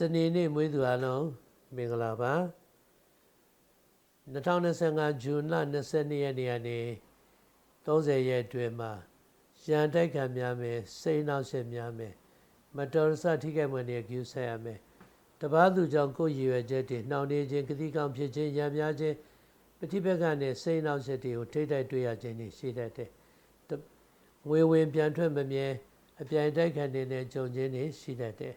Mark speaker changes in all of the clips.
Speaker 1: စနေနေ့မွေးသူအလုံးမင်္ဂလာပါ2025ဇွန်လ22ရက်နေ့ကနေ30ရက်အတွင်းမှာရန်တိုက်ခံများမယ်စိတ်နှောက်ယှက်များမယ်မတော်တဆထိခိုက်မှုတွေကျူးဆက်ရမယ်တပားသူကြောင့်ကိုယ်ရည်ရွယ်ချက်တွေနှောင့်နှေးခြင်းကတိကောင်ဖြစ်ခြင်းရံများခြင်းပฏิပက္ခနဲ့စိတ်နှောက်ယှက်တွေကိုထိတိုက်တွေ့ရခြင်းတွေရှိတတ်တယ်ငွေဝင်ပြန်ထွက်မမြဲအပြိုင်တိုက်ခံနေတဲ့ကြုံခြင်းတွေရှိတတ်တယ်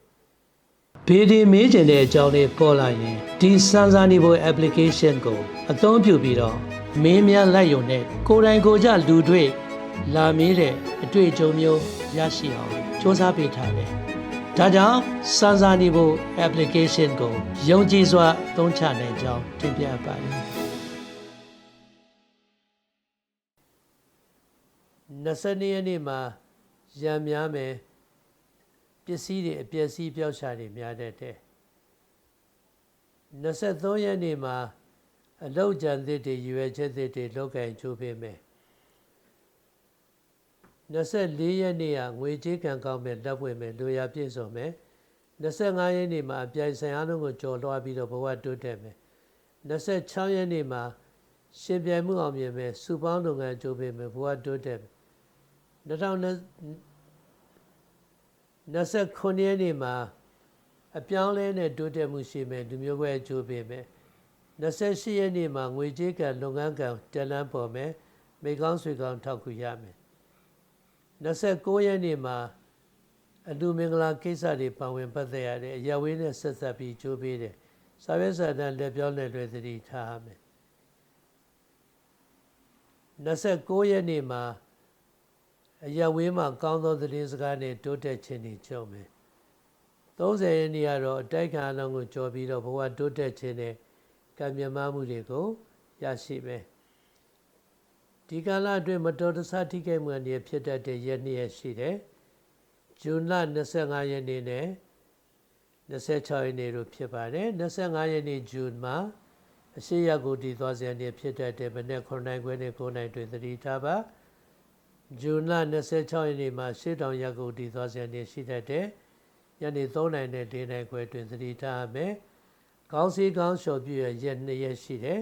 Speaker 1: ဗီဒီမေးချင်တဲ့အကြောင်းလေးပေါ်လာရင်ဒီစမ်းစာနေဖို့ application ကိုအသုံးပြုပြီးတော့မင်းများလိုက်ရုံနဲ့ကိုယ်တိုင်ကိုယ်ကြလူတွေ့လာမေးတဲ့အတွေ့အကြုံမျိုးရရှိအောင်စ조사ပေးထားတယ်။ဒါကြောင့်စမ်းစာနေဖို့ application ကိုယုံကြည်စွာသုံးချနိုင်ကြောင်းတင်ပြပါတယ်။22ရက်နေ့မှာရံများမယ်ပ စ္စည်းတွေအပျက်စီးပျောက်ချတွေများတတ်တယ်23ရက်နေ့မှာအလောက်ကြံသစ်တွေရွယ်ချက်သစ်တွေလောက်ကင်ချိုးပေးမယ်24ရက်နေ့ကငွေကြေးကံကောင်းမဲ့လက်ပွင့်မဲ့လူရပြည့်စုံမယ်25ရက်နေ့မှာအပြိုင်ဆိုင်အားလုံးကိုကြော်လွှားပြီးတော့ဘဝတိုးတက်မယ်26ရက်နေ့မှာရှင်ပြိုင်မှုအောင်မြင်မယ်စုပေါင်းလုပ်ငန်းကြိုးပေးမယ်ဘဝတိုးတက်မယ်2020 29ရက်နေ့မှာအပြောင်းလဲနဲ့တိုးတက်မှုရှိမယ်လူမျိုးပွဲအကျိုးပေးမယ်28ရက်နေ့မှာငွေကြေးကလုပ်ငန်းကတက်လန်းပေါ်မယ်မိကောင်းဆွေကောင်းထောက်ကူရမယ်29ရက်နေ့မှာအလူမင်္ဂလာကိစ္စတွေပါဝင်ပတ်သက်ရတဲ့အရဝေးနဲ့ဆက်ဆက်ပြီးကြိုးပေးတယ်စာရွက်စာတမ်းလက်ပြောလက်လွယ်သတိထားရမယ်29ရက်နေ့မှာ အရဝေးမှာကောင်းသောသတင်းစကားနဲ့တိုးတက်ခြင်းတွေကြုံမယ်30ရက်နေ့ကတော့အတိုက်ခံအလုံးကိုကြော်ပြီးတော့ဘဝတိုးတက်ခြင်းနဲ့ကံမြမမှုတွေကိုရရှိမယ်ဒီကာလအတွင်းမတော်တဆထိခိုက်မှုအနေဖြစ်တတ်တဲ့ရက်နေ့ရက်ရှိတယ်ဇွန်လ25ရက်နေ့နဲ့26ရက်နေ့တို့ဖြစ်ပါတယ်25ရက်နေ့ဇွန်မှာအရှိရကိုတည်သွားစရာနေဖြစ်တတ်တဲ့မနေ့9နိုင်ခွဲနဲ့9နိုင်တွင်သတိထားပါ ဇွန်လ26ရက်နေ့မှာရှေ့တောင်ရက်ကိုတည်သွားစရာနေရှိတတ်တဲ့ညနေ3နိုင်နဲ့4နိုင်ခွဲတွင်သတိထားရမယ်။ခေါင်းစည်းခေါင်းလျှော်ပြည့်ရက်2ရက်ရှိတယ်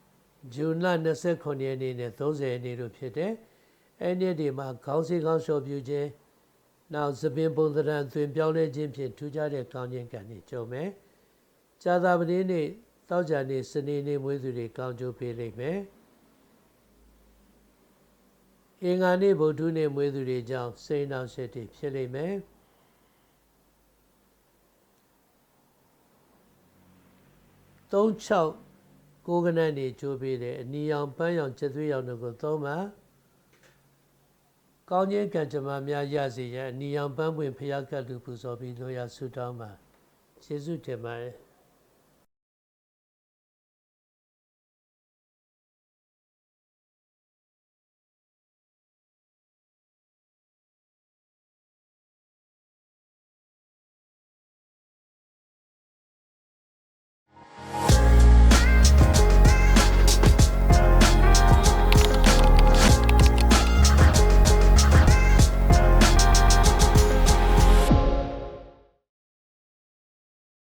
Speaker 1: ။ဇွန်လ29ရက်နေ့နဲ့30ရက်နေ့တို့ဖြစ်တယ်။အဲ့ဒီဒီမှာခေါင်းစည်းခေါင်းလျှော်ပြည့်ခြင်းနောက်သပင်ပုံသဏ္ဍာန်သွင်ပြောင်းလဲခြင်းဖြင့်ထူးခြားတဲ့ကောင်းခြင်းကံတွေကြုံမယ်။ကြာသာပတိနေ့တောက်ကြနေ့စနေနေ့မွေးသူတွေကောင်းကျိုးပေးလိမ့်မယ်။ အင်္ဂါနေ့ဗုဒ္ဓနေ့မွေးသူတွေကြောင့်စိတ်နှောက်ယှက်တွေဖြစ်လိမ့်မယ်36ကိုကနန်းနေကြိုးပေးတယ်အနီရောင်ပန်းရောင်ချက်သွေးရောင်တို့ကိုသုံးပါကောင်းခြင်းကံကြမ္မာများရစေရန်အနီရောင်ပန်းပွင့်ဖျားကတ်လူပူဇော်ပြီးလို့ရဆုတောင်းပါယေရှုတင်ပါတယ်